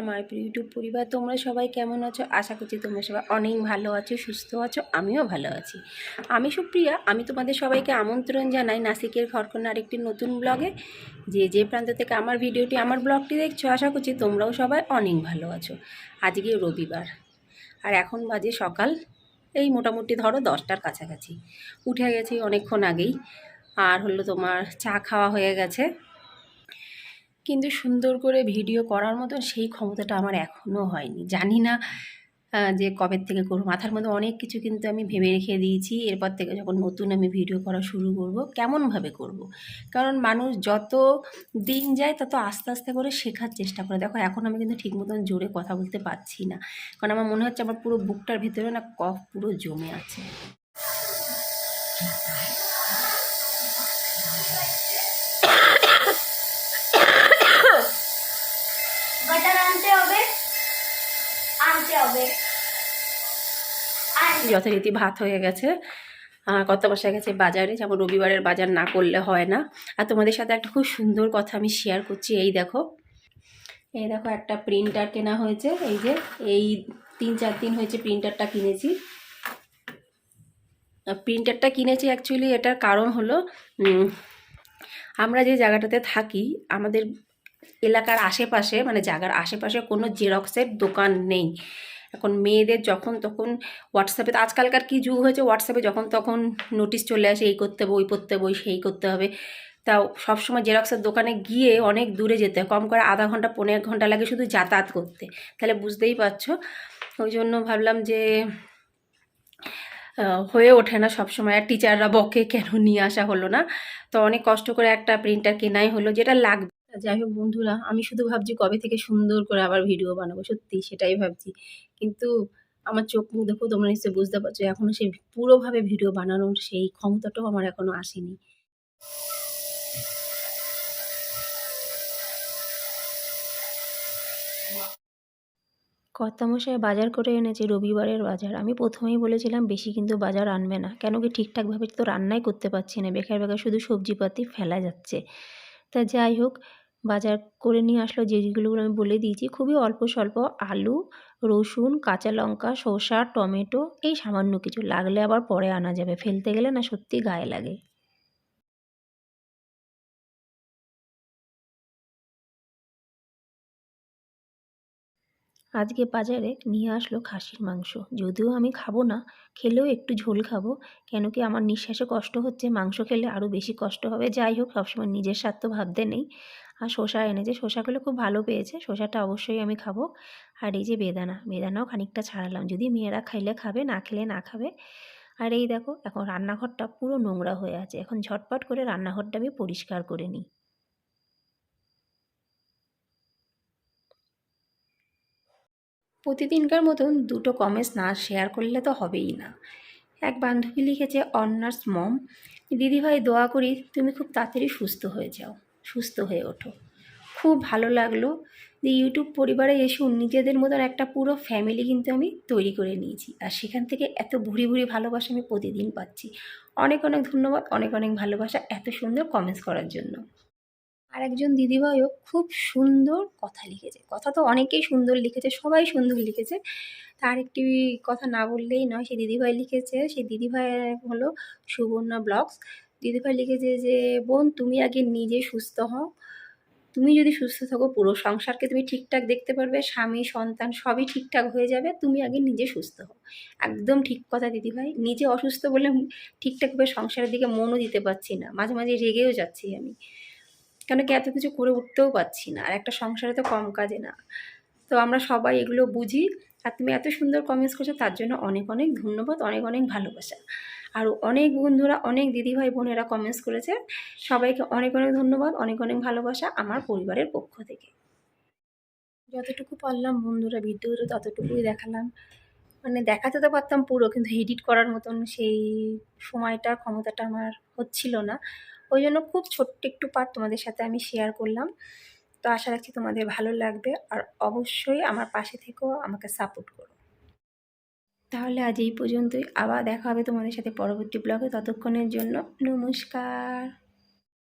আমার ইউটিউব পরিবার, তোমরা সবাই কেমন আছো? আশা করছি তোমরা সবাই অনেক ভালো আছো, সুস্থ আছো, আমিও ভালো আছি। আমি সুপ্রিয়া, আমি তোমাদের সবাইকে আমন্ত্রণ জানাই নাসিকের ঘরকন্যা আরেকটি নতুন ব্লগে। যে যে প্রান্ত থেকে আমার ভিডিওটি, আমার ব্লগটি দেখছ, আশা করছি তোমরাও সবাই অনেক ভালো আছো। আজকে রবিবার, আর এখন বাজে সকাল, এই মোটামুটি ধরো দশটার কাছাকাছি। উঠে গেছি অনেকক্ষণ আগেই, আর হলো তোমার চা খাওয়া হয়ে গেছে। কিন্তু সুন্দর করে ভিডিও করার মতো সেই ক্ষমতাটা আমার এখনও হয়নি। জানি না যে কবে থেকে করব। মাথার মধ্যে অনেক কিছু কিন্তু আমি ভেবে রেখে দিয়েছি। এরপর থেকে যখন নতুন আমি ভিডিও করা শুরু করব, কেমনভাবে করব। কারণ মানুষ যত দিন যায়, তত আস্তে আস্তে করে শেখার চেষ্টা করে। দেখো, এখন আমি কিন্তু ঠিক মতন জোরে কথা বলতে পারছি না। কারণ আমার মনে হচ্ছে আমার পুরো বুকটার ভিতরে না কফ পুরো জমে আছে। যথারীতি ভাত হয়ে গেছে। কত বসে গেছে বাজারে, যেমন রবিবারের বাজার না করলে হয় না। আর তোমাদের সাথে একটা খুব সুন্দর কথা আমি শেয়ার করছি, এই দেখো। এই দেখো, একটা প্রিন্টার কেনা হয়েছে, এই যে, এই তিন চার দিন হয়েছে প্রিন্টারটা কিনেছি। প্রিন্টারটা কিনেছি অ্যাকচুয়ালি এটার কারণ হলো আমরা যে জায়গাটাতে থাকি, আমাদের এলাকার আশেপাশে মানে জায়গার আশেপাশে কোনো জেরক্সের দোকান নেই। এখন মেয়েদের যখন তখন হোয়াটসঅ্যাপে তো আজকালকার কি যুগ হয়েছে হোয়াটসঅ্যাপে যখন তখন নোটিশ চলে আসে, এই করতে হবে, ওই করতে হবে, সেই করতে হবে। তাও সবসময় জেরক্সের দোকানে গিয়ে অনেক দূরে যেতে হয়। কম করে আধা ঘণ্টা, পনেরো এক ঘণ্টা লাগে শুধু যাতায়াত করতে। তাহলে বুঝতেই পারছ? ওই জন্য ভাবলাম যে হয়ে ওঠে না সবসময়। আর টিচাররা বকে কেন নিয়ে আসা হলো না? তো অনেক কষ্ট করে একটা প্রিন্টার কেনাই হলো, যেটা লাগবে। যাই হোক বন্ধুরা, আমি শুধু ভাবছি কবে থেকে সুন্দর করে আবার ভিডিও বানাবো, সত্যি সেটাই ভাবছি। কিন্তু আমার চোখ মুখ দেখো, তোমরা নিশ্চয়ই বুঝতে পারছ এখনও সেই পুরোভাবে ভিডিও বানানোর সেই ক্ষমতাটাও আমার এখনও আসেনি। কর্তামশাই বাজার করে এনেছে রবিবারের বাজার। আমি প্রথমেই বলেছিলাম, বেশি কিন্তু বাজার আনবে না, কেন কি ঠিকঠাকভাবে তো রান্নাই করতে পারছি না, বেকার বেকার শুধু সবজিপাতি ফেলা যাচ্ছে। তা যাই হোক বাজার করে নিয়ে আসলো যেগুলো আমি বলে দিয়েছি। খুবই অল্প স্বল্প আলু, রসুন, কাঁচা লঙ্কা, শসা, টমেটো এই সামান্য কিছু। লাগলে আবার পরে আনা যাবে। ফেলতে গেলে না সত্যি গায়ে লাগে। আজকে বাজারে নিয়ে আসলো খাসির মাংস। যদিও আমি খাব না, খেলেও একটু ঝোল খাব। কেন কি আমার নিঃশ্বাসে কষ্ট হচ্ছে, মাংস খেলে আরও বেশি কষ্ট হবে। যাই হোক, সবসময় নিজের স্বার্থ ভাবতে নেই। আর শসা এনেছে শসাগুলো খুব ভালো পেয়েছে, শসাটা অবশ্যই আমি খাব। আর এই যে বেদানা, বেদানাও খানিকটা ছাড়ালাম। যদি মেয়েরা খাইলে খাবে, না খেলে না খাবে। আর এই দেখো, এখন রান্নাঘরটা পুরো নোংরা হয়ে আছে। এখন ঝটপট করে রান্নাঘরটা আমি পরিষ্কার করে নিই। প্রতিদিনকার মতন দুটো কমেন্টস না শেয়ার করলে তো হবেই না। এক বান্ধবী লিখেছে, অনার্স মম, দিদিভাই দোয়া করি তুমি খুব তাড়াতাড়ি সুস্থ হয়ে যাও। সুস্থ হয়ে ওঠো। খুব ভালো লাগল যে ইউটিউব পরিবারে এসেও নিজেদের মতন একটা পুরো ফ্যামিলি কিন্তু আমি তৈরি করে নিয়েছি। আর সেখান থেকে এত ভুরি ভুরি ভালোবাসা আমি প্রতিদিন পাচ্ছি। অনেক অনেক ধন্যবাদ, অনেক অনেক ভালোবাসা এত সুন্দর কমেন্টস করার জন্য। আর একজন দিদিভাইও খুব সুন্দর কথা লিখেছে। কথা তো অনেকেই সুন্দর লিখেছে, সবাই সুন্দর লিখেছে। তার একটি কথা না বললেই নয়, সেই দিদিভাই লিখেছে, সেই দিদিভাই হলো সুবর্ণা ব্লগস। দিদিভাই লিখেছে যে, বোন, তুমি আগে নিজে সুস্থ হও। তুমি যদি সুস্থ থাকো, পুরো সংসারকে তুমি ঠিকঠাক দেখতে পারবে, স্বামী, সন্তান সবই ঠিকঠাক হয়ে যাবে, তুমি আগে নিজে সুস্থ হও। একদম ঠিক কথা দিদিভাই। নিজে অসুস্থ বলে ঠিকঠাকভাবে সংসারের দিকে মনও দিতে পারছি না। মাঝে মাঝে রেগেও যাচ্ছি আমি। কেন কি এত কিছু করে উঠতেও পারছি না। আর একটা সংসারে তো কম কাজে না। তো আমরা সবাই এগুলো বুঝি। আর তুমি এত সুন্দর কমেন্টস করছ, তার জন্য অনেক অনেক ধন্যবাদ, অনেক অনেক ভালোবাসা। আর অনেক বন্ধুরা, অনেক দিদিভাই বোনেরা কমেন্টস করেছে, সবাইকে অনেক অনেক ধন্যবাদ, অনেক অনেক ভালোবাসা আমার পরিবারের পক্ষ থেকে। যতটুকু পারলাম বন্ধুরা ভিডিওতে ততটুকুই দেখালাম। মানে দেখাতে তো পারতাম পুরো, কিন্তু এডিট করার মতন সেই সময়টা, ক্ষমতাটা আমার হচ্ছিল না। ওই জন্য খুব ছোট্ট একটু পার্ট তোমাদের সাথে আমি শেয়ার করলাম। তো আশা রাখছি তোমাদের ভালো লাগবে। আর অবশ্যই আমার পাশে থেকেও আমাকে সাপোর্ট করো। তাহলে আজ এই পর্যন্তই। আবার দেখা হবে তোমাদের সাথে পরবর্তী ব্লগে ততক্ষণের জন্য নমস্কার।